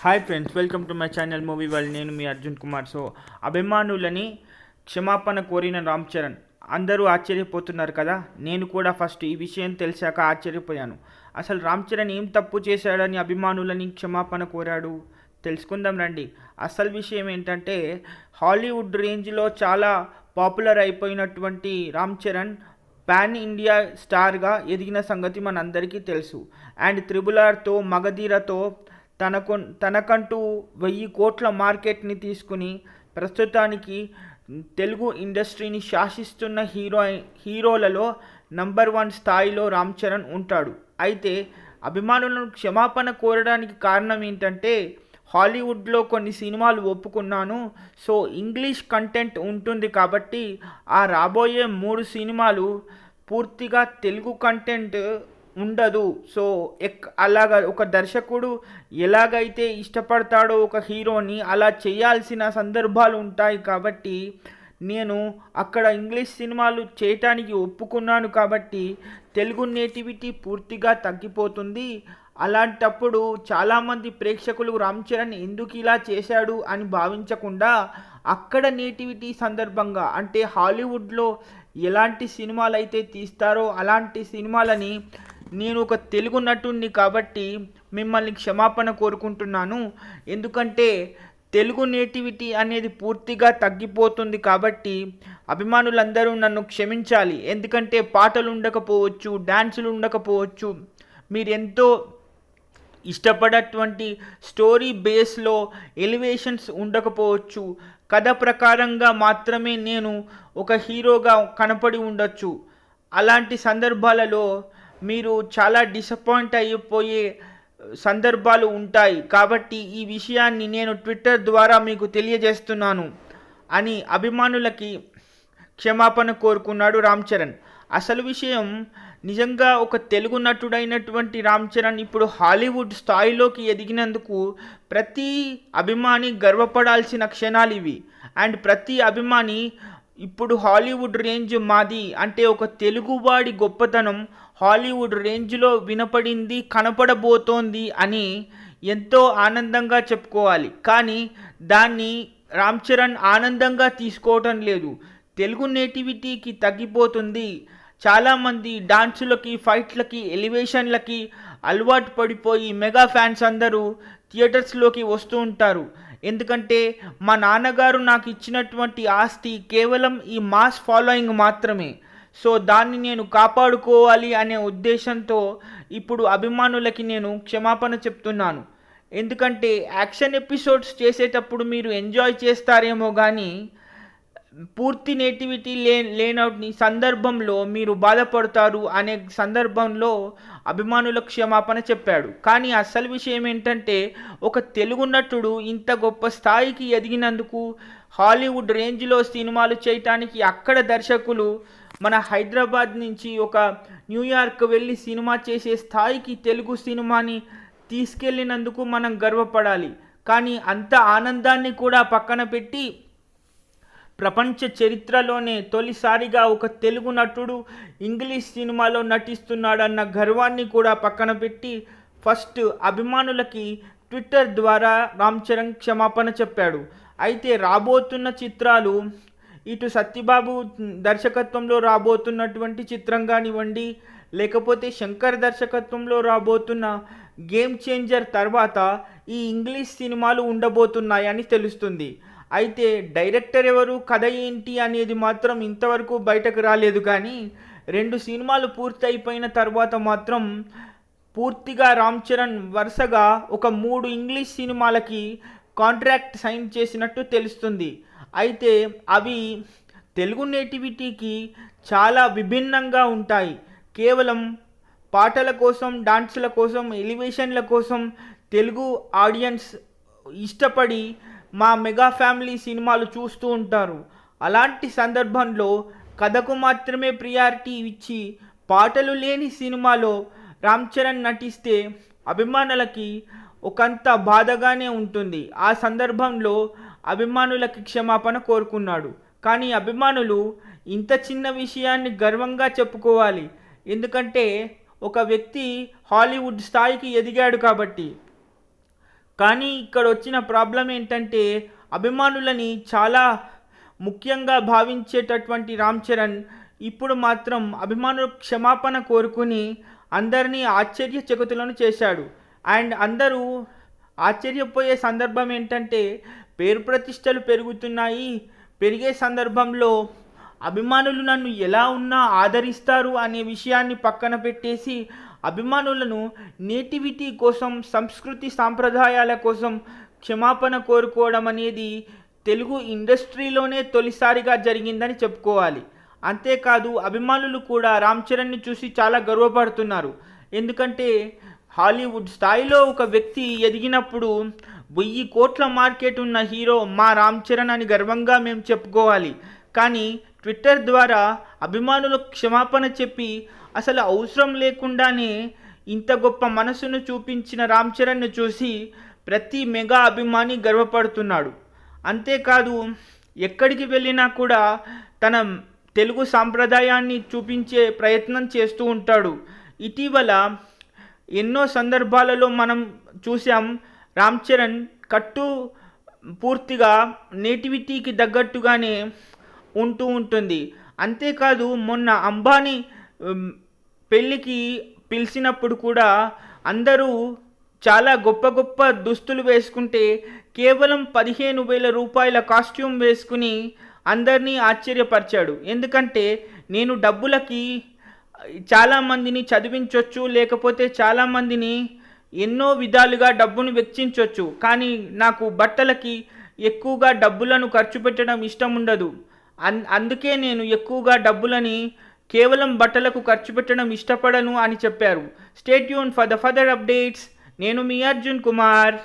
Hi friends welcome to my channel movie వాళ్ళు నేను మీ అర్జున్ కుమార్. సో అభిమానులని క్షమాపణ కోరిన రామ్ చరణ్. అందరూ ఆశ్చర్యపోతున్నారు కదా? నేను కూడా ఫస్ట్ ఈ విషయం తెలిసాక ఆశ్చర్యపోయాను. అసలు రామ్ చరణ్ ఏం తప్పు చేశాడని అభిమానులని క్షమాపణ కోరాడు? తెలుసుకుందాం రండి. అసలు విషయం ఏంటంటే హాలీవుడ్ రేంజ్లో చాలా పాపులర్ అయిపోయినటువంటి రామ్ చరణ్ పాన్ ఇండియా స్టార్గా ఎదిగిన సంగతి మనందరికీ తెలుసు. అండ్ త్రిబుల్ ఆర్తో మగధీరతో తనకు తనకంటూ వెయ్యి కోట్ల మార్కెట్ని తీసుకుని ప్రస్తుతానికి తెలుగు ఇండస్ట్రీని శాసిస్తున్న హీరో హీరోలలో నంబర్ వన్ స్థాయిలో రామ్ చరణ్ ఉంటాడు. అయితే అభిమానులను క్షమాపణ కోరడానికి కారణం ఏంటంటే హాలీవుడ్లో కొన్ని సినిమాలు ఒప్పుకున్నాను. సో ఇంగ్లీష్ కంటెంట్ ఉంటుంది కాబట్టి ఆ రాబోయే మూడు సినిమాలు పూర్తిగా తెలుగు కంటెంట్ ఉండదు. సో ఎక్ అలాగ ఒక దర్శకుడు ఎలాగైతే ఇష్టపడతాడో ఒక హీరోని అలా చేయాల్సిన సందర్భాలు ఉంటాయి కాబట్టి నేను అక్కడ ఇంగ్లీష్ సినిమాలు చేయటానికి ఒప్పుకున్నాను కాబట్టి తెలుగు నేటివిటీ పూర్తిగా తగ్గిపోతుంది. అలాంటప్పుడు చాలామంది ప్రేక్షకులు రామ్ చరణ్ ఎందుకు ఇలా చేశాడు అని భావించకుండా అక్కడ నేటివిటీ సందర్భంగా అంటే హాలీవుడ్లో ఎలాంటి సినిమాలు అయితే తీస్తారో అలాంటి సినిమాలని నేను ఒక తెలుగు నటుడిని కాబట్టి మిమ్మల్ని క్షమాపణ కోరుకుంటున్నాను. ఎందుకంటే తెలుగు నేటివిటీ అనేది పూర్తిగా తగ్గిపోతుంది కాబట్టి అభిమానులందరూ నన్ను క్షమించాలి. ఎందుకంటే పాటలు ఉండకపోవచ్చు డ్యాన్సులు ఉండకపోవచ్చు మీరు ఎంతో ఇష్టపడటువంటి స్టోరీ బేస్లో ఎలివేషన్స్ ఉండకపోవచ్చు. కథ ప్రకారంగా మాత్రమే నేను ఒక హీరోగా కనపడి ఉండొచ్చు. అలాంటి సందర్భాలలో మీరు చాలా డిసప్పాయింట్ అయిపోయే సందర్భాలు ఉంటాయి. కాబట్టి ఈ విషయాన్ని నేను ట్విట్టర్ ద్వారా మీకు తెలియజేస్తున్నాను అని అభిమానులకి క్షమాపణ కోరుకున్నాడు రామ్ చరణ్. అసలు విషయం నిజంగా ఒక తెలుగు నటుడైనటువంటి రామ్ చరణ్ ఇప్పుడు హాలీవుడ్ స్థాయిలోకి ఎదిగినందుకు ప్రతి అభిమాని గర్వపడాల్సిన క్షణాలు ఇవి. అండ్ ప్రతి అభిమాని ఇప్పుడు హాలీవుడ్ రేంజ్ మాది అంటే ఒక తెలుగువాడి గొప్పతనం హాలీవుడ్ రేంజ్లో వినపడింది కనపడబోతోంది అని ఎంతో ఆనందంగా చెప్పుకోవాలి. కానీ దాన్ని రామ్ చరణ్ ఆనందంగా తీసుకోవటం లేదు. తెలుగు నేటివిటీకి తగ్గిపోతుంది. చాలామంది డాన్సులకి ఫైట్లకి ఎలివేషన్లకి అలవాటు పడిపోయి మెగా ఫ్యాన్స్ అందరూ థియేటర్స్లోకి వస్తూ ఉంటారు. ఎందుకంటే మా నాన్నగారు నాకు ఇచ్చినటువంటి ఆస్తి కేవలం ఈ మాస్ ఫాలోయింగ్ మాత్రమే. సో దాన్ని నేను కాపాడుకోవాలి అనే ఉద్దేశంతో ఇప్పుడు అభిమానులకి నేను క్షమాపణ చెప్తున్నాను. ఎందుకంటే యాక్షన్ ఎపిసోడ్స్ చేసేటప్పుడు మీరు ఎంజాయ్ చేస్తారేమో కానీ పూర్తి నేటివిటీ లే లేని సందర్భంలో మీరు బాధపడతారు అనే సందర్భంలో అభిమానుల క్షమాపణ చెప్పాడు. కానీ అసలు విషయం ఏంటంటే ఒక తెలుగు నటుడు ఇంత గొప్ప స్థాయికి ఎదిగినందుకు హాలీవుడ్ రేంజ్లో సినిమాలు చేయటానికి అక్కడ దర్శకులు మన హైదరాబాద్ నుంచి ఒక న్యూయార్క్ వెళ్ళి సినిమా చేసే స్థాయికి తెలుగు సినిమాని తీసుకెళ్ళినందుకు మనం గర్వపడాలి. కానీ అంత ఆనందాన్ని కూడా పక్కన పెట్టి ప్రపంచ చరిత్రలోనే తొలిసారిగా ఒక తెలుగు నటుడు ఇంగ్లీష్ సినిమాలో నటిస్తున్నాడన్న గర్వాన్ని కూడా పక్కన పెట్టి ఫస్ట్ అభిమానులకి ట్విట్టర్ ద్వారా రామ్ చరణ్ క్షమాపణ చెప్పాడు. అయితే రాబోతున్న చిత్రాలు ఇటు సత్యబాబు దర్శకత్వంలో రాబోతున్నటువంటి చిత్రం కానివ్వండి లేకపోతే శంకర్ దర్శకత్వంలో రాబోతున్న గేమ్ చేంజర్ తర్వాత ఈ ఇంగ్లీష్ సినిమాలు ఉండబోతున్నాయని తెలుస్తుంది. అయితే డైరెక్టర్ ఎవరు కథ ఏంటి అనేది మాత్రం ఇంతవరకు బయటకు రాలేదు కానీ రెండు సినిమాలు పూర్తయిపోయిన తర్వాత మాత్రం పూర్తిగా రామ్ చరణ్ వరుసగా ఒక మూడు ఇంగ్లీష్ సినిమాలకి కాంట్రాక్ట్ సైన్ చేసినట్టు తెలుస్తుంది. అయితే అవి తెలుగు నేటివిటీకి చాలా విభిన్నంగా ఉంటాయి. కేవలం పాటల కోసం డాన్సుల కోసం ఎలివేషన్ల కోసం తెలుగు ఆడియన్స్ ఇష్టపడి మా మెగా ఫ్యామిలీ సినిమాలు చూస్తూ ఉంటారు. అలాంటి సందర్భంలో కథకు మాత్రమే ప్రియారిటీ ఇచ్చి పాటలు లేని సినిమాలో రామ్ చరణ్ నటిస్తే అభిమానులకి ఒకంత బాధగానే ఉంటుంది. ఆ సందర్భంలో అభిమానులకి క్షమాపణ కోరుకున్నాడు. కానీ అభిమానులు ఇంత చిన్న విషయాన్ని గర్వంగా చెప్పుకోవాలి. ఎందుకంటే ఒక వ్యక్తి హాలీవుడ్ స్థాయికి ఎదిగాడు కాబట్టి. కానీ ఇక్కడ వచ్చిన ప్రాబ్లం ఏంటంటే అభిమానులని చాలా ముఖ్యంగా భావించేటటువంటి రామ్ చరణ్ ఇప్పుడు మాత్రం అభిమానులు క్షమాపణ కోరుకుని అందరినీ ఆశ్చర్యచకితులను చేశాడు. అండ్ అందరూ ఆశ్చర్యపోయే సందర్భం ఏంటంటే పేరు ప్రతిష్టలు పెరుగుతున్నాయి. పెరిగే సందర్భంలో అభిమానులు నన్ను ఎలా ఉన్నా ఆదరిస్తారు అనే విషయాన్ని పక్కన పెట్టేసి అభిమానులను నేటివిటీ కోసం సంస్కృతి సాంప్రదాయాల కోసం క్షమాపణ కోరుకోవడం అనేది తెలుగు ఇండస్ట్రీలోనే తొలిసారిగా జరిగిందని చెప్పుకోవాలి. అంతేకాదు అభిమానులు కూడా రామ్ చరణ్ని చూసి చాలా గర్వపడుతున్నారు. ఎందుకంటే హాలీవుడ్ స్థాయిలో ఒక వ్యక్తి ఎదిగినప్పుడు వెయ్యి కోట్ల మార్కెట్ ఉన్న హీరో మా రామ్ చరణ్ అని గర్వంగా మేము చెప్పుకోవాలి. కానీ ట్విట్టర్ ద్వారా అభిమానులు క్షమాపణ చెప్పి అసలు అవసరం లేకుండానే ఇంత గొప్ప మనసును చూపించిన రామ్ చరణ్ను చూసి ప్రతి మెగా అభిమాని గర్వపడుతున్నాడు. అంతేకాదు ఎక్కడికి వెళ్ళినా కూడా తన తెలుగు సాంప్రదాయాన్ని చూపించే ప్రయత్నం చేస్తూ ఉంటాడు. ఇటీవల ఎన్నో సందర్భాలలో మనం చూసాం రామ్ చరణ్ కట్టు పూర్తిగా నేటివిటీకి తగ్గట్టుగానే ఉంటూ ఉంటుంది. అంతేకాదు మొన్న అంబానీ పెళ్ళికి పిలిచినప్పుడు కూడా అందరూ చాలా గొప్ప గొప్ప దుస్తులు వేసుకుంటే కేవలం పదిహేను వేల రూపాయల కాస్ట్యూమ్ వేసుకుని అందరినీ ఆశ్చర్యపరిచాడు. ఎందుకంటే నేను డబ్బులకి చాలామందిని చదివించవచ్చు లేకపోతే చాలామందిని ఎన్నో విధాలుగా డబ్బును వెచ్చించవచ్చు కానీ నాకు బట్టలకి ఎక్కువగా డబ్బులను ఖర్చు పెట్టడం ఇష్టం ఉండదు. అన్ అందుకే నేను ఎక్కువగా డబ్బులని కేవలం బట్టలకు ఖర్చు పెట్టడం ఇష్టపడను అని చెప్పారు. State Yoon for the further updates నేను మీ అర్జున్ కుమార్.